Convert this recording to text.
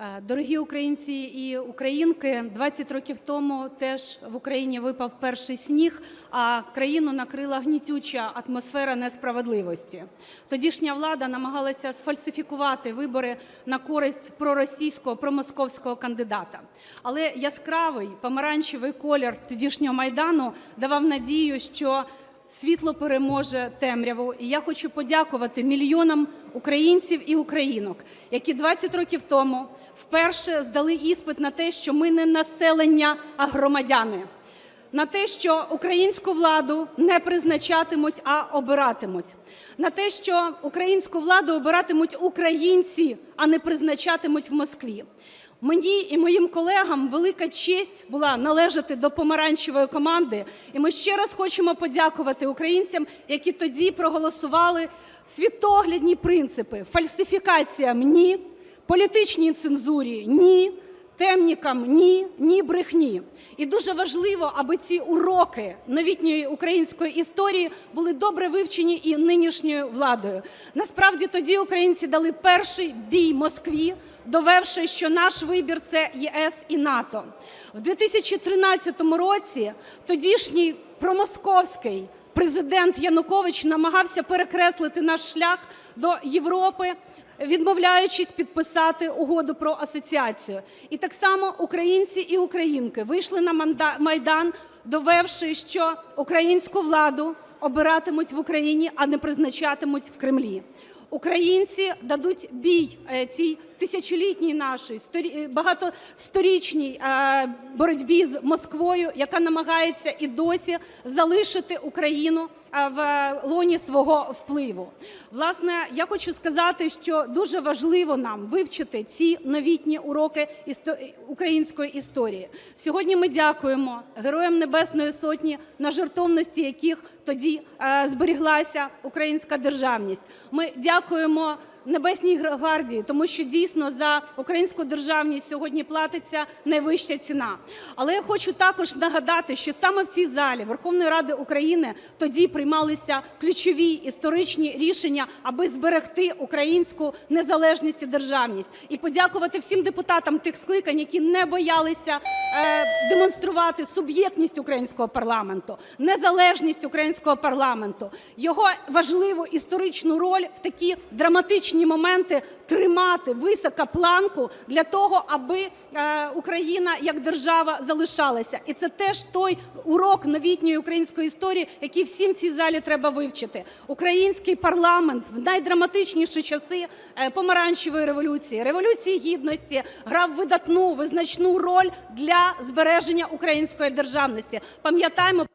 Е, Дорогі українці і українки, 20 років тому теж в Україні випав перший сніг, а країну накрила гнітюча атмосфера несправедливості. Тодішня влада намагалася сфальсифікувати вибори на користь проросійського, промосковського кандидата. Але яскравий помаранчевий колір тодішнього майдану давав надію, що світло переможе темряву. І я хочу подякувати мільйонам українців і українок, які 20 років тому вперше здали іспит на те, що ми не населення, а громадяни. На те, що українську владу не призначатимуть, а обиратимуть. На те, що українську владу обиратимуть українці, а не призначатимуть в Москві. Мені і моїм колегам велика честь була належати до помаранчевої команди. І ми ще раз хочемо подякувати українцям, які тоді проголосували світоглядні принципи: фальсифікаціям ні, політичній цензурі ні. Темнікам ні, ні брехні. І дуже важливо, аби ці уроки новітньої української історії були добре вивчені і нинішньою владою. Насправді тоді українці дали перший бій Москві, довевши, що наш вибір це ЄС і НАТО. В 2013 році тодішній промосковський президент Янукович намагався перекреслити наш шлях до Європи відмовляючись підписати угоду про асоціацію. І так само українці і українки вийшли на Майдан, довевши, що українську владу обиратимуть в Україні, а не призначатимуть в Кремлі. Українці дадуть бій е, цій тисячолітній нашій сторі- багатосторічній е, боротьбі з Москвою, яка намагається і досі залишити Україну е, в лоні свого впливу. Власне, я хочу сказати, що дуже важливо нам вивчити ці новітні уроки української історії. Сьогодні ми дякуємо Героям Небесної Сотні, на жертовності яких тоді е, зберіглася українська державність. Ми дякуємо дякуємо. Небесній гвардії, тому що дійсно за українську державність сьогодні платиться найвища ціна. Але я хочу також нагадати, що саме в цій залі Верховної Ради України тоді приймалися ключові історичні рішення, аби зберегти українську незалежність і державність, і подякувати всім депутатам тих скликань, які не боялися е, демонструвати суб'єктність українського парламенту, незалежність українського парламенту, його важливу історичну роль в такі драматичні моменти тримати високо планку для того, аби е, Україна як держава залишалася. І це теж той урок новітньої української історії, який всім в цій залі треба вивчити. Український парламент в найдраматичніші часи е, помаранчевої революції, революції гідності грав видатну визначну роль для збереження української державності. Пам'ятаємо.